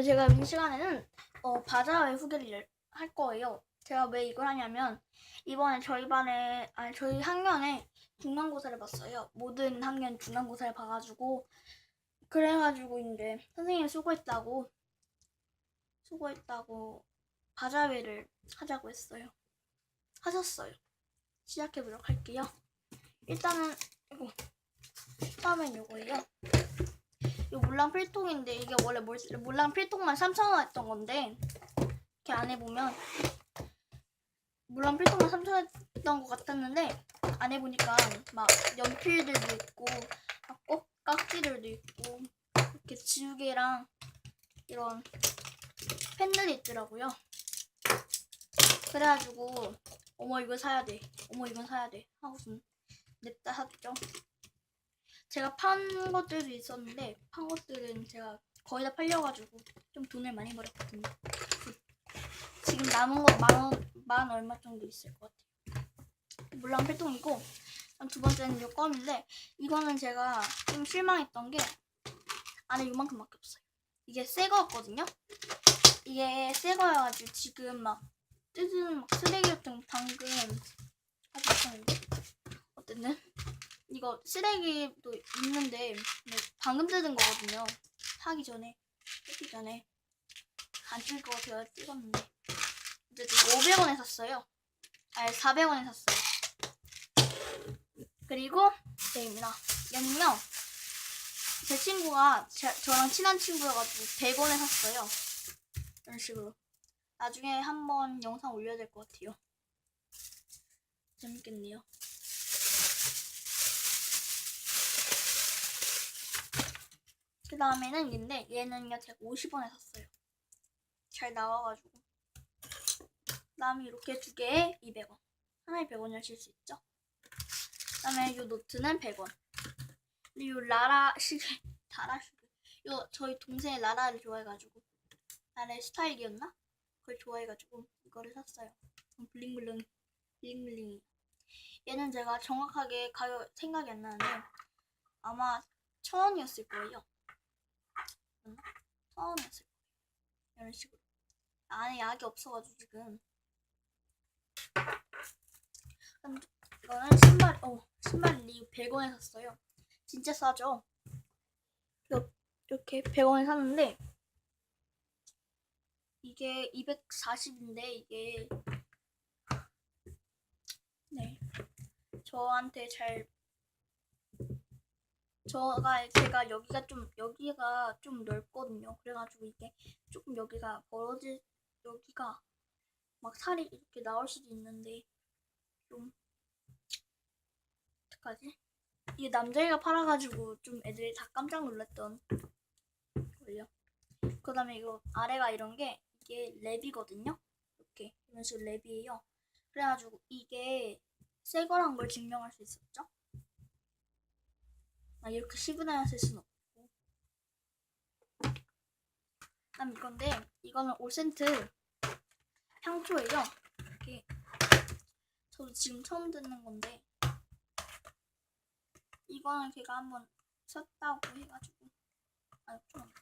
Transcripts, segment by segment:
제가 이 시간에는 어, 바자회 후기를 할 거예요. 제가 왜 이걸 하냐면 이번에 저희 반에 아니 저희 학년에 중간고사를 봤어요. 모든 학년 중간고사를 봐가지고 그래가지고 이제 선생님 수고했다고 수고했다고 바자회를 하자고 했어요. 하셨어요. 시작해 보도록 할게요. 일단은 이거 처음엔 요거예요. 이 물랑 필통인데 이게 원래 물, 물랑 필통만 3,000원 했던 건데 이렇게 안에 보면 물랑 필통만 3,000원 했던 것 같았는데 안에 보니까 막 연필들도 있고 막꼭 깍지들도 있고 이렇게 지우개랑 이런 펜들이 있더라고요. 그래가지고 어머 이거 사야 돼. 어머 이건 사야 돼. 하고선 냅다 샀죠. 제가 판 것들도 있었는데 판 것들은 제가 거의 다 팔려가지고 좀 돈을 많이 벌었거든요. 지금 남은 거 만 원, 만 얼마 정도 있을 것 같아요. 물론 필통이고 두 번째는 이 껌인데 이거는 제가 좀 실망했던 게 안에 요만큼밖에 없어요. 이게 새 거였거든요. 이게 새 거여가지고 지금 막 뜯은 막 쓰레기 같은 하고 있었는데 어쨌든 이거 쓰레기도 있는데 네, 방금 뜯은 거거든요. 하기 전에 뜯기 전에 안 뜯을 것 같아요. 찍었는데 어쨌든 500원에 샀어요. 아니 400원에 샀어요. 그리고 네입니다. 얘는요. 제 친구가 제- 저랑 친한 친구여가지고 100원에 샀어요. 이런 식으로. 나중에 한번 영상 올려야 될 것 같아요. 재밌겠네요. 그 다음에는 얘인데 얘는요 제가 50원에 샀어요. 잘 나와가지고. 그 다음에 이렇게 두 개에 200원. 하나에 100원을 하실 수 있죠. 그 다음에 이 노트는 100원. 그리고 이 라라 시계, 다라 시계. 요 저희 동생이 라라를 좋아해가지고 라라의 스타일이었나? 그걸 좋아해가지고 이거를 샀어요. 블링블링, 블링블링이. 얘는 제가 정확하게 가격 생각이 안 나는데 아마 천 원이었을 거예요. 천 원이었을 거예요. 이런 식으로. 안에 약이 없어가지고 지금. 그럼 이거는 신발, 어, 신발 이 100원에 샀어요. 진짜 싸죠? 요- 이렇게 100원에 샀는데 이게 240인데 이게 네 저한테 잘 저가 제가 여기가 좀 여기가 좀 넓거든요. 그래가지고 이게 조금 여기가 벌어질 여기가 막 살이 이렇게 나올 수도 있는데 좀 어떡하지? 이게 남자애가 팔아가지고 좀 애들이 다 깜짝 놀랐던 걸요. 그다음에 이거 아래가 이런 게 이게 랩이거든요. 이렇게 이런 식으로 랩이에요. 그래가지고 이게 새 거란 걸 증명할 수 있었죠. 아 이렇게 씹어 다녔을 순 없고. 그다음 이건데 이거는 5센트 향초예요. 이게 저도 지금 처음 듣는 건데 이거는 걔가 한번 썼다고 해가지고 아니 좀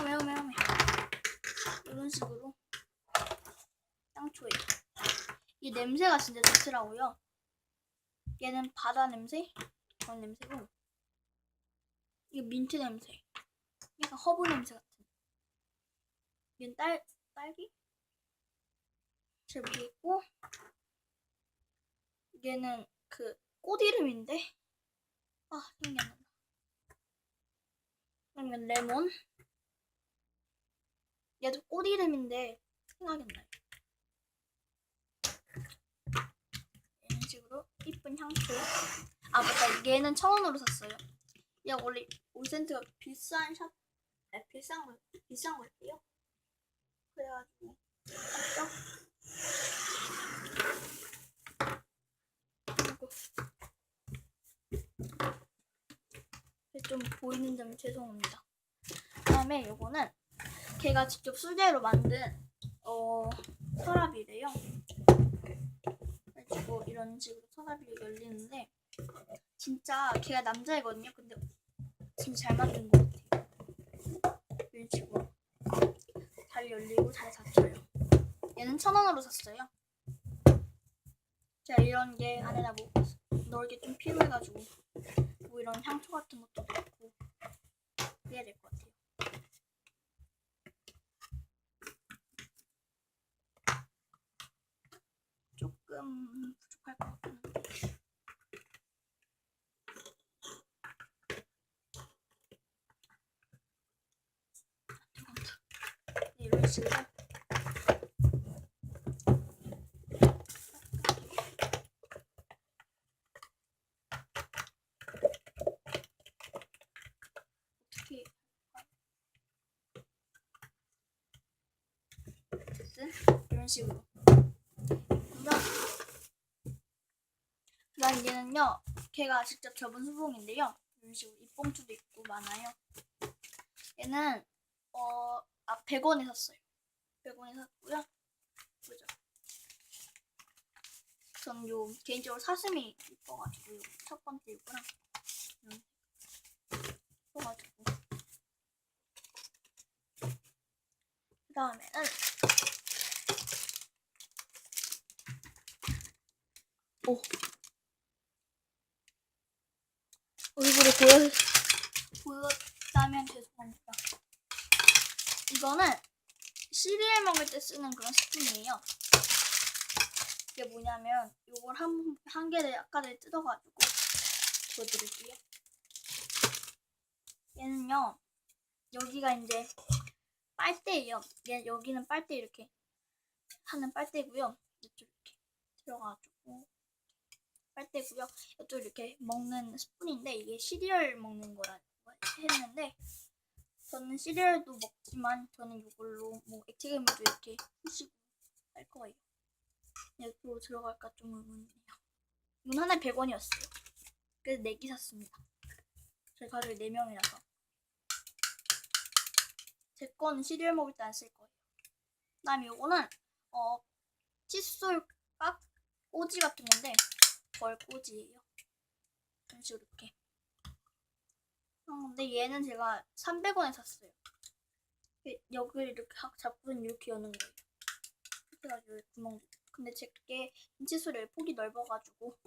오메 오메 오메 이런 식으로 향초예요. 이 냄새가 진짜 좋더라고요. 얘는 바다 냄새? 그런 냄새고. 이게 민트 냄새. 약간 허브 냄새 같은 얘는 딸 딸기? 잘 모르겠고. 얘는 그 꽃 이름인데? 아 생각이 안 난다. 그러면 레몬? 얘도 꽃 이름인데 생각이 안 나요 이런 식으로 이쁜 향초. 아 맞다. 얘는 천 원으로 샀어요. 얘 원래 5센트가 비싼 샵 아, 비싼 거 비싼 거예요? 그래가지고. 샀죠? 좀 보이는 점이 죄송합니다. 그다음에 요거는 걔가 직접 수제로 만든 어 서랍이래요. 그래가지고 이런 식으로 서랍이 열리는데 진짜 걔가 남자이거든요. 근데 진짜 잘 만든 것 같아요. 이런 식으로 잘 열리고 잘 닫혀요. 얘는 천 원으로 샀어요. 제가 이런 게 안에다 뭐 넣을 게 좀 필요해가지고 뭐 이런 향초 같은 것도 넣고 그래야 될것 같아요. 조금 부족할 것. 네, 이런 식으로? 이런 식으로 그다음 얘는요 걔가 직접 접은 수봉인데요. 이런 식으로 입봉투도 있고 많아요. 얘는 어, 아 100원에 샀어요. 100원에 샀고요. 보죠. 전 요 개인적으로 사슴이 이뻐가지고 요첫 번째 이거랑 이런 이뻐가지고. 그 다음에는 오 얼굴에 보여 보였다면 죄송합니다. 이거는 시리얼 먹을 때 쓰는 그런 스푼이에요. 이게 뭐냐면 이걸 한, 한 개를 아까를 뜯어가지고 보여드릴게요. 얘는요 여기가 이제 빨대예요. 얘 여기는 빨대 이렇게 하는 빨대고요. 이쪽 이렇게 들어가지고 빨대고요. 이쪽 이렇게 먹는 스푼인데 이게 시리얼 먹는 거라고 했는데 저는 시리얼도 먹지만 저는 이걸로 뭐 액체괴물도 이렇게 푸시고 할 거예요. 옆으로 들어갈까 좀 의문이네요. 이건 하나에 100원이었어요. 그래서 4개 샀습니다. 저희 가족이 4명이라서. 제 거는 시리얼 먹을 때 안 쓸 거예요. 그 다음에 요거는 어 칫솔 깍 꼬지 같은 건데 벌 꼬지예요. 이런 식으로 이렇게. 어, 근데 얘는 제가 300원에 샀어요. 이게 여기를 이렇게 확 잡고는 이렇게 여는 거예요. 이렇게 해가지고 여기 구멍. 근데 제게 칫솔이 폭이 넓어가지고.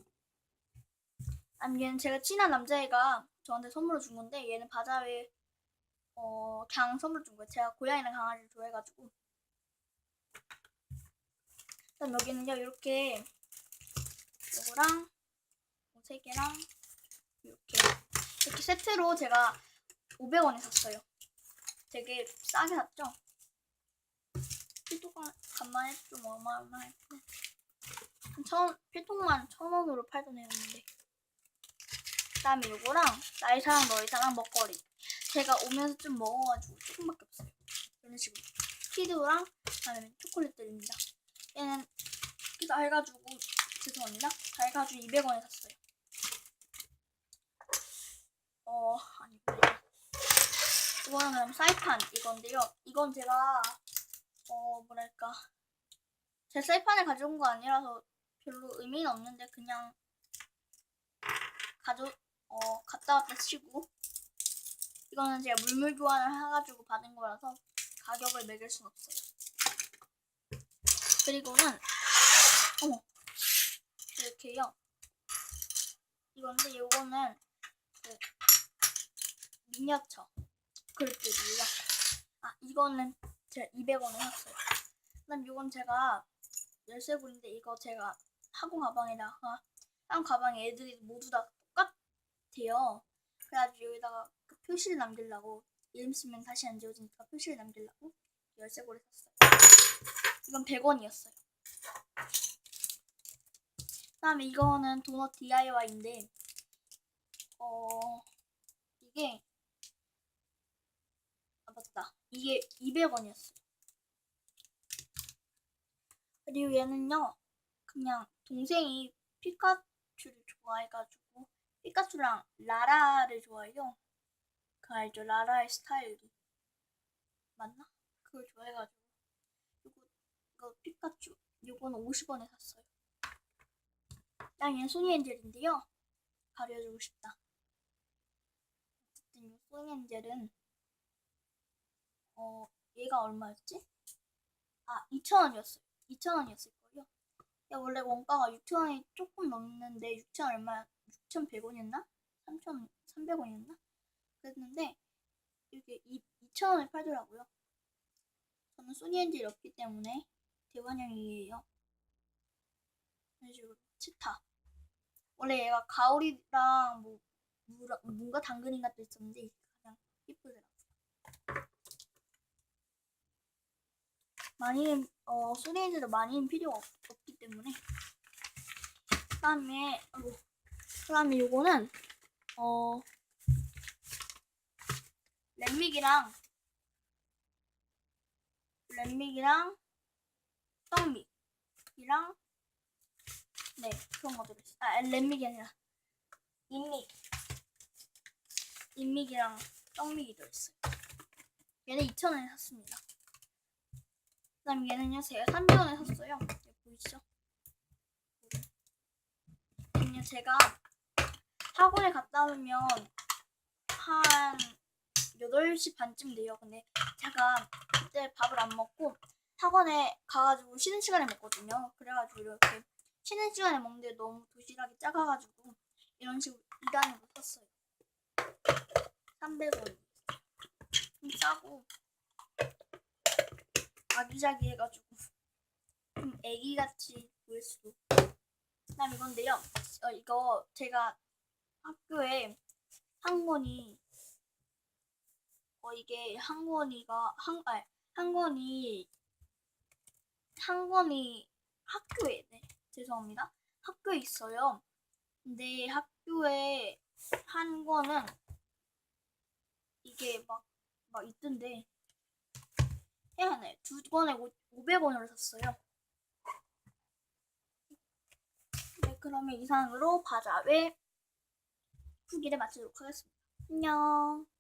아니 얘는 제가 친한 남자애가 저한테 선물로 준 건데 얘는 바자회 어 그냥 선물 준 거예요. 제가 고양이랑 강아지를 좋아해가지고. 그다음 여기는요 이렇게 요거랑 뭐세 개랑 이렇게 이렇게 세트로 제가 500원에 샀어요. 되게 싸게 샀죠? 필통만 간만에 좀 어마어마했네. 한 천, 필통만 천 원으로 팔던 애였는데. 그 다음에 요거랑 나의 사랑 너의 사랑 먹거리. 제가 오면서 좀 먹어가지고 조금밖에 없어요. 이런 식으로 키드랑 그다음에 초콜릿들입니다. 얘는 이거 해가지고 죄송합니다. 다 해가지고 200원에 샀어요. 어 아니구나. 이거는 그럼 사이판 이건데요. 이건 제가 어 뭐랄까 제 사이판을 가져온 거 아니라서 별로 의미는 없는데 그냥 가져 어 갔다 왔다 치고 이거는 제가 물물 교환을 해가지고 받은 거라서 가격을 매길 순 없어요. 그리고는 어머 이렇게요. 이건데 요거는 그 미니어처 그릇들이에요. 아 이거는 제가 200원에 샀어요. 그다음 요건 제가 열쇠고리인데 이거 제가 학원 가방에다가 다른 가방에 애들이 모두 다 똑같아요. 그래가지고 여기다가 그 표시를 남기려고 이름 쓰면 다시 안 지워지니까 표시를 남기려고 열쇠고리 샀어요. 이건 100원이었어요. 그다음에 이거는 도넛 DIY인데 어 이게 아 맞다 이게 200원이었어요. 그리고 얘는요 그냥 동생이 피카츄를 좋아해가지고 피카츄랑 라라를 좋아해요. 그 알죠 라라의 스타일이 맞나? 그걸 좋아해가지고 이거 이거 피카츄 요거는 50원에 샀어요. 얘는 소니엔젤인데요. 발휘해주고 싶다. 어쨌든 이 소니엔젤은 어 얘가 얼마였지? 아 2,000원이었어요. 2,000원이었을 거예요. 야, 원래 원가가 6,000원이 조금 넘는데 6,000 얼마 6,100원이었나? 3,300원이었나? 그랬는데 이게 2,000원에 팔더라고요. 저는 소니엔젤이 없기 때문에 대관형이에요. 이런 식으로 치타. 원래 얘가 가오리랑 뭐 무, 뭔가 당근인가 또 있었는데 가장 예쁘더라고요. 많이 어 소니엔젤도 많이는 필요가 없, 없기 때문에 그다음에 아이고, 그다음에 요거는 어 램믹이랑 램믹이랑 떡믹이랑 네 그런 거 들었어요. 아 램믹이 아니라 인믹 인믹이랑 떡믹이 들었어요. 얘는 2,000원에 샀습니다. 그 다음 얘는요 제가 300원에 샀어요. 여기 보이시죠? 얘는요 제가 학원에 갔다 오면 한 8시 반쯤 돼요. 근데 제가 그때 밥을 안 먹고 학원에 가가지고 쉬는 시간에 먹거든요. 그래가지고 이렇게 쉬는 시간에 먹는데 너무 도시락이 작아가지고 이런 식으로 2단으로 샀어요. 300원. 좀 싸고 아기자기해가지고 좀 애기같이 보일 수도. 그다음 이건데요. 어, 이거 제가 학교에 한 권이 어 이게 한 권이가 한 아니 한 권이 학교에 네 죄송합니다 학교에 있어요. 근데 학교에 한 권은 이게 막 막 있던데 해야 하네 두 권에 500원으로 샀어요. 네 그러면 이상으로 바자회 후기를 마치도록 하겠습니다. 안녕.